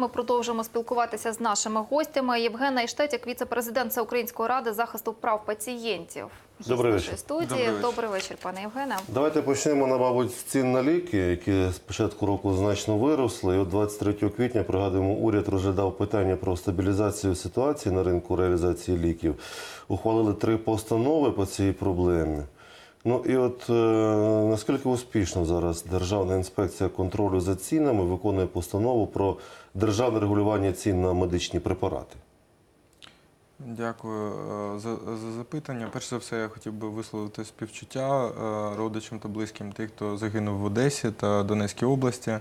Ми продовжуємо спілкуватися з нашими гостями. Євгена Іштетяк, віце-президент Всеукраїнської ради захисту прав пацієнтів. Добрий вечір. студії. Добрий вечір. Добрий вечір, пане Євгене. Давайте почнемо, на, мабуть, з цін на ліки, які з початку року значно виросли. І от 23 квітня, пригадуємо, уряд розглядав питання про стабілізацію ситуації на ринку реалізації ліків. Ухвалили три постанови по цій проблемі. Ну і от е, наскільки успішно зараз Державна інспекція контролю за цінами виконує постанову про державне регулювання цін на медичні препарати? Дякую е, за, за запитання. Перш за все, я хотів би висловити співчуття е, родичам та близьким тих, хто загинув в Одесі та Донецькій області,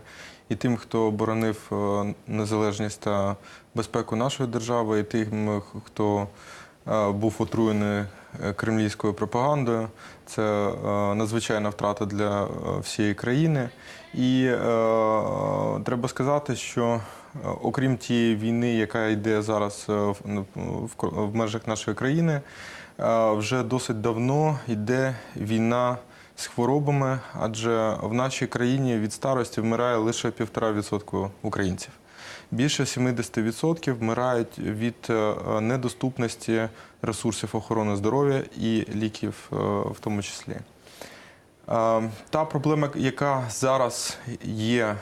і тим, хто боронив е, незалежність та безпеку нашої держави, і тим, хто був отруєний е, кремлівською пропагандою. Це е, надзвичайна втрата для е, всієї країни. І е, треба сказати, що е, окрім тієї війни, яка йде зараз е, в, в, в межах нашої країни, е, вже досить давно йде війна з хворобами, адже в нашій країні від старості вмирає лише півтора відсотку українців. Більше 70% вмирають від е, недоступності ресурсів охорони здоров'я і ліків е, в тому числі. Е, Та проблема, яка зараз є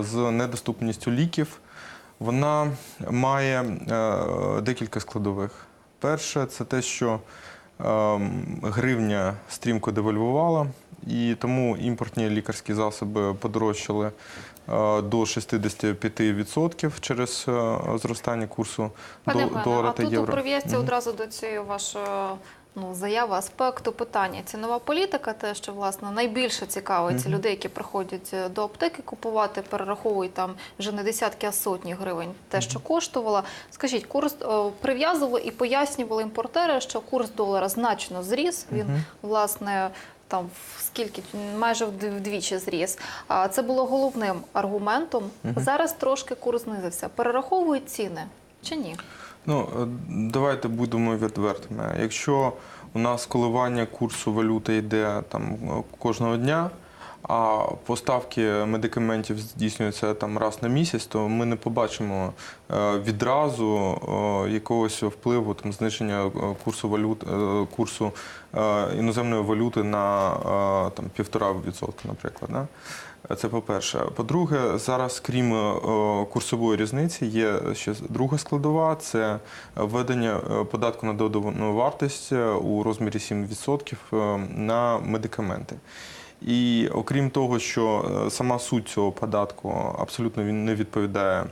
з недоступністю ліків, вона має декілька складових. Перше, це те, що е, гривня стрімко девальвувала, і тому імпортні лікарські засоби подорожчали до 65% через е, зростання курсу Пане до- долара та тут євро. прив'язці Мгм. одразу до цієї вашої ну, заяви аспекту питання. Цінова політика, те, що власне найбільше цікавить Мгм. людей, які приходять е, до аптеки купувати, перераховують там вже не десятки, а сотні гривень. Те, що коштувало. Скажіть, курс прив'язували і пояснювали імпортери, що курс долара значно зріс. Він Мгм. власне. Там в скільки майже вдвічі зріс. А це було головним аргументом. Угу. Зараз трошки курс знизився. Перераховують ціни чи ні? Ну, е, давайте будемо відвертими. Якщо у нас коливання курсу валюти йде там кожного дня, а поставки медикаментів здійснюються там раз на місяць, то ми не побачимо е, відразу е, якогось впливу там зниження е, курсу валют, курсу іноземної валюти на там півтора відсотка, наприклад. Да? Це по-перше. По-друге, зараз, крім курсової різниці, є ще друга складова це введення податку на додану вартість у розмірі 7% е, на медикаменти. І окрім того, що е, сама суть цього податку абсолютно він не відповідає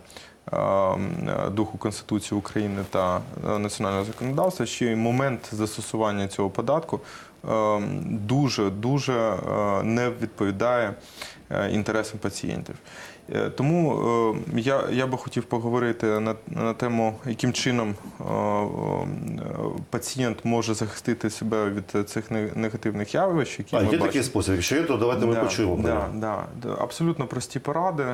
е, духу Конституції України та е, національного законодавства, ще й момент застосування цього податку е, дуже дуже е, не відповідає інтересам пацієнтів. Е, Тому е, я, я би хотів поговорити на, на тему, яким чином е, пацієнт може захистити себе від цих негативних явищ, які А ми є бачимо. такий спосіб? Якщо є, то давайте ми Да, почуємо. Да, да, да. Абсолютно прості поради,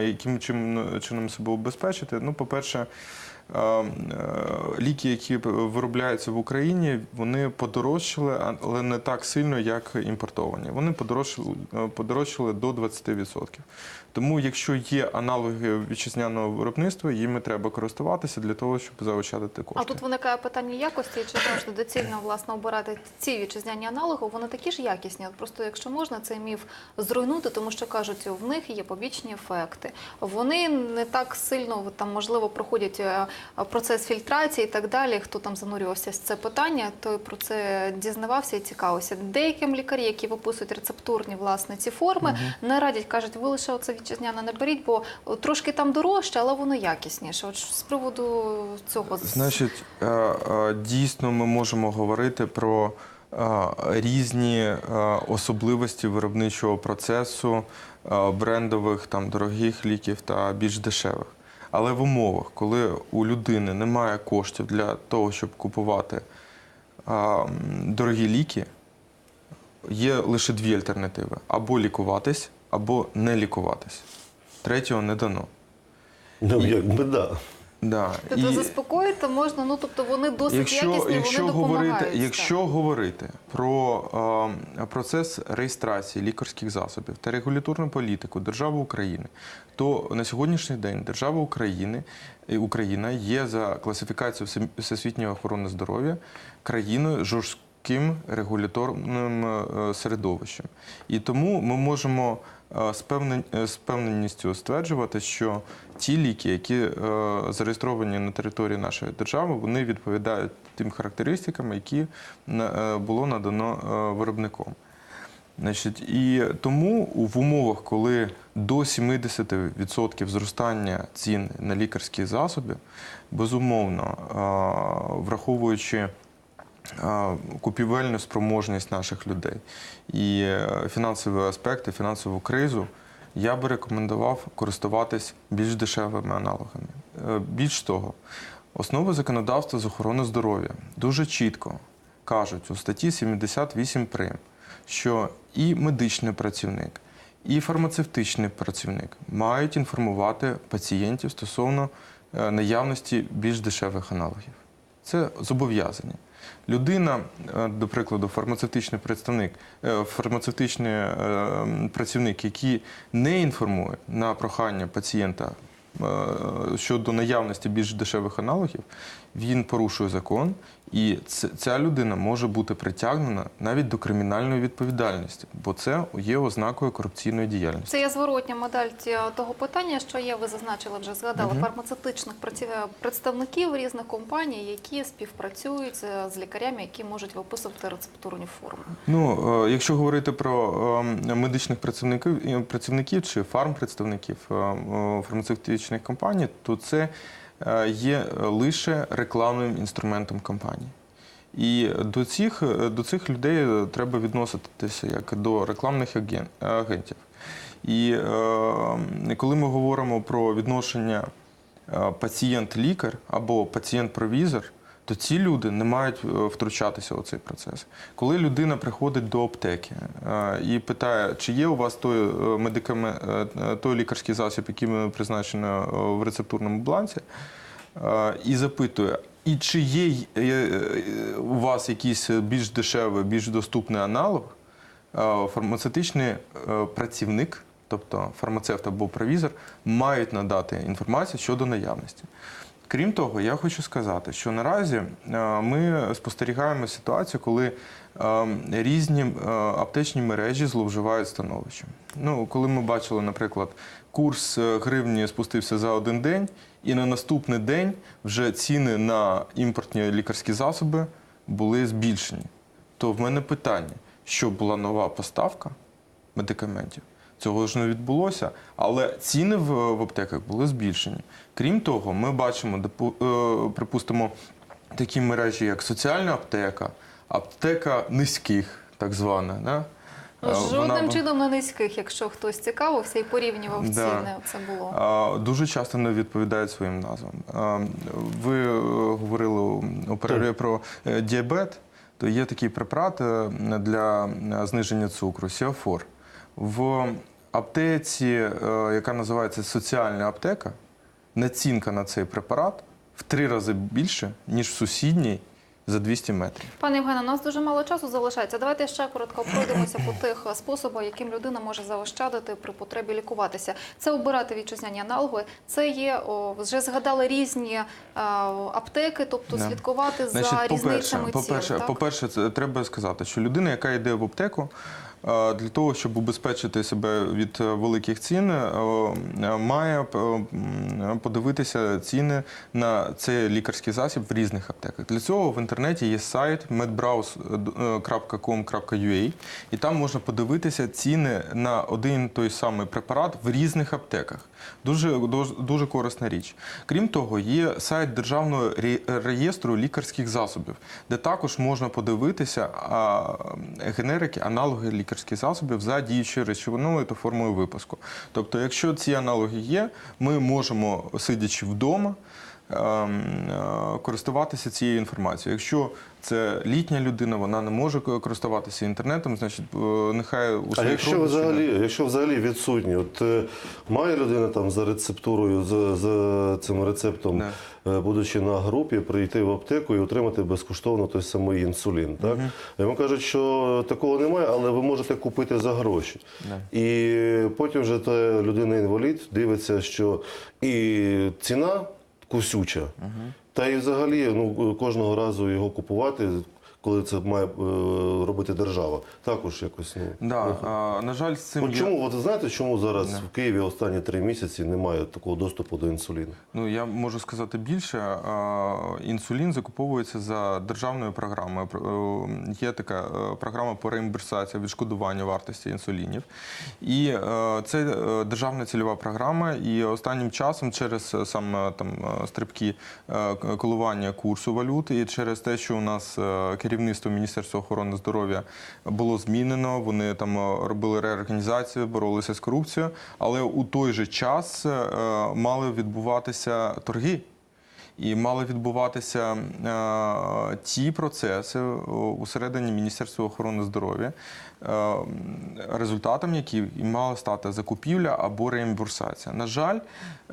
яким чим- чином себе убезпечити. Ну, по-перше, ліки, які виробляються в Україні, вони подорожчали, але не так сильно, як імпортовані. Вони подорожчали, подорожчали до 20%. Тому, якщо є аналоги вітчизняного виробництва, їми треба користуватися для того, щоб заощадити кошти. А тут виникає питання якості, чи завжди доцільно власне обирати ці вітчизняні аналоги, вони такі ж якісні. От Просто якщо можна цей міф зруйнути, тому що кажуть, в них є побічні ефекти. Вони не так сильно там можливо проходять е, процес фільтрації і так далі. Хто там занурювався в це питання, той про це дізнавався і цікавився. Деяким лікарі, які виписують рецептурні власне ці форми, не радять, кажуть, ви лише оце вітчизняне не беріть, бо трошки там дорожче, але воно якісніше. От з приводу цього Значить, е, е, дійсно ми можемо говорити про е, різні особливості виробничого процесу брендових там дорогих ліків та більш дешевих. Але в умовах, коли у людини немає коштів для того, щоб купувати дорогі ліки, є лише дві альтернативи: або лікуватись, або не лікуватись. Третього не дано. Ну, як би да. Да. Тобто І- заспокоїти можна, ну тобто вони досить якщо, якісні, якщо вони говорити, якщо говорити про е, процес реєстрації лікарських засобів та регуляторну політику держави України, то на сьогоднішній день держава України і Україна є за класифікацією Всесвітньої охорони здоров'я країною жорстким регуляторним е, середовищем. І тому ми можемо е, з певненістю стверджувати, що ті ліки, які е, зареєстровані на території нашої держави, вони відповідають тим характеристикам, які е, було надано е, виробником. Значить, і тому в умовах, коли до 70% зростання цін на лікарські засоби, безумовно, е, враховуючи е, купівельну спроможність наших людей і е, фінансові аспекти, фінансову кризу, я би рекомендував користуватись більш дешевими аналогами. Е, Більш того, основи законодавства з охорони здоров'я дуже чітко кажуть у статті 78 прим, що і медичний працівник, і фармацевтичний працівник мають інформувати пацієнтів стосовно е, наявності більш дешевих аналогів. Це зобов'язання. Людина, е, до прикладу, фармацевтичний представник, е, фармацевтичний е, працівник, який не інформує на прохання пацієнта щодо наявності більш дешевих аналогів, він порушує закон, і ця людина може бути притягнена навіть до кримінальної відповідальності, бо це є ознакою корупційної діяльності. Це є зворотня модель ті- того питання, що є, ви зазначили, вже згадали, Мгм. фармацевтичних праці- представників різних компаній, які співпрацюють е, з лікарями, які можуть виписувати рецептурні форми. Ну, е, якщо говорити про е, медичних працівників, е, працівників чи фармпредставників е, е, фармацевтичних компаній, то це е, є лише рекламним інструментом компанії. І до цих, е, до цих людей треба відноситися як до рекламних агентів. І е, коли ми говоримо про відношення е, пацієнт-лікар або пацієнт-провізор, то ці люди не мають е, втручатися у цей процес. Коли людина приходить до аптеки е, і питає, чи є у вас той, е, медикаме- е, той лікарський засіб, який призначено в рецептурному бланці, і запитує, і чи є у вас якийсь більш дешевий, більш доступний аналог, фармацевтичний працівник, тобто фармацевт або провізор, мають надати інформацію щодо наявності. Крім того, я хочу сказати, що наразі е, ми спостерігаємо ситуацію, коли е, різні е, аптечні мережі зловживають становищем. Ну, коли ми бачили, наприклад, курс гривні спустився за один день, і на наступний день вже ціни на імпортні лікарські засоби були збільшені. То в мене питання, що була нова поставка медикаментів. Цього ж не відбулося, але ціни в, в аптеках були збільшені. Крім того, ми бачимо, е, припустимо, такі мережі, як соціальна аптека, аптека низьких, так звана. Да? Ну, Е, Жодним вона- чином не низьких, якщо хтось цікавився і порівнював Да. ціни, це було. Дуже часто не відповідають своїм назвам. Ви е, говорили у- перерві про діабет, то є такий препарат для зниження цукру Сіафор. В аптеці, е, яка називається соціальна аптека, націнка на цей препарат в три рази більше, ніж в сусідній за 200 метрів. Пане Євгене, у нас дуже мало часу залишається. Давайте ще коротко пройдемося по тих способах, яким людина може заощадити при потребі лікуватися. Це обирати вітчизняні аналоги. Це є о, вже згадали різні е, аптеки, тобто Да. слідкувати за Значить, по-перше, різницями цін. по-перше, по-перше, це треба сказати, що людина, яка йде в аптеку, для того, щоб убезпечити себе від е, великих цін, е, е, має е, подивитися ціни на цей лікарський засіб в різних аптеках. Для цього в інтернеті є сайт medbrowse.com.ua, і там можна подивитися ціни на один той самий препарат в різних аптеках. Дуже, дуже, дуже корисна річ. Крім того, є сайт Державного реєстру лікарських засобів, де також можна подивитися генерики, аналоги лікарських засобів за діючою речовиною та формою випуску. Тобто, якщо ці аналоги є, ми можемо, сидячи вдома, ем, е, користуватися цією інформацією. Якщо це літня людина, вона не може користуватися інтернетом, значить, нехай у А якщо родичів- взагалі, якщо взагалі відсутні, от е, має людина там за рецептурою, за, за цим рецептом, Да. е, будучи на групі, прийти в аптеку і отримати безкоштовно той самий інсулін. Так? Йому кажуть, що такого немає, але ви можете купити за гроші. І потім вже та людина-інвалід дивиться, що і ціна кусюча, та і взагалі ну, кожного разу його купувати, коли це має е, робити держава, також якось. Ну, Да, а, на жаль, з цим От є- чому, от знаєте, чому зараз в Києві останні три місяці немає такого доступу до інсуліну? Ну я можу сказати більше. Інсулін закуповується за державною програмою. Е, Є така е, програма по реімбурсації відшкодування вартості інсулінів. І це державна цільова програма. І останнім часом, через саме там стрибки к- коливання курсу валюти, і через те, що у нас е, керівництво Міністерства охорони здоров'я було змінено, вони там е, робили реорганізацію, боролися з корупцією, але у той же час е, мали відбуватися торги. І мали відбуватися е, ті процеси усередині Міністерства охорони здоров'я, е, результатом яких і мала стати закупівля або реімбурсація. На жаль,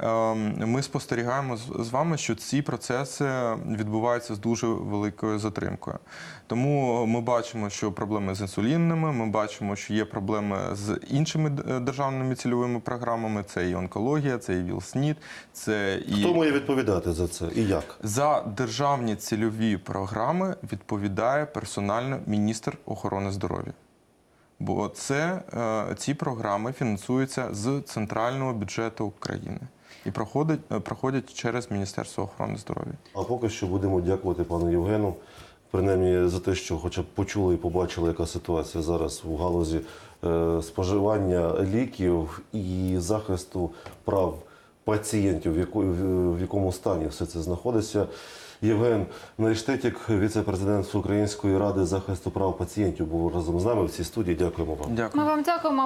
е, ми спостерігаємо з вами, що ці процеси відбуваються з дуже великою затримкою. Тому ми бачимо, що проблеми з інсулінними, ми бачимо, що є проблеми з іншими державними цільовими програмами. Це і онкологія, це і ВІЛ-СНІД, це і Хто має відповідати за це і як? за державні цільові програми відповідає персонально міністр охорони здоров'я. Бо це, е, ці програми фінансуються з центрального бюджету України і проходять, е, проходять через Міністерство охорони здоров'я. А поки що будемо дякувати пану Євгену, принаймні за те, що хоча б почули і побачили, яка ситуація зараз в галузі е, споживання ліків і захисту прав пацієнтів, в, яку, в, якому стані все це знаходиться. Євген Найштетік, віце-президент Української ради захисту прав пацієнтів, був разом з нами в цій студії. Дякуємо вам. Дякую. Ми вам дякуємо.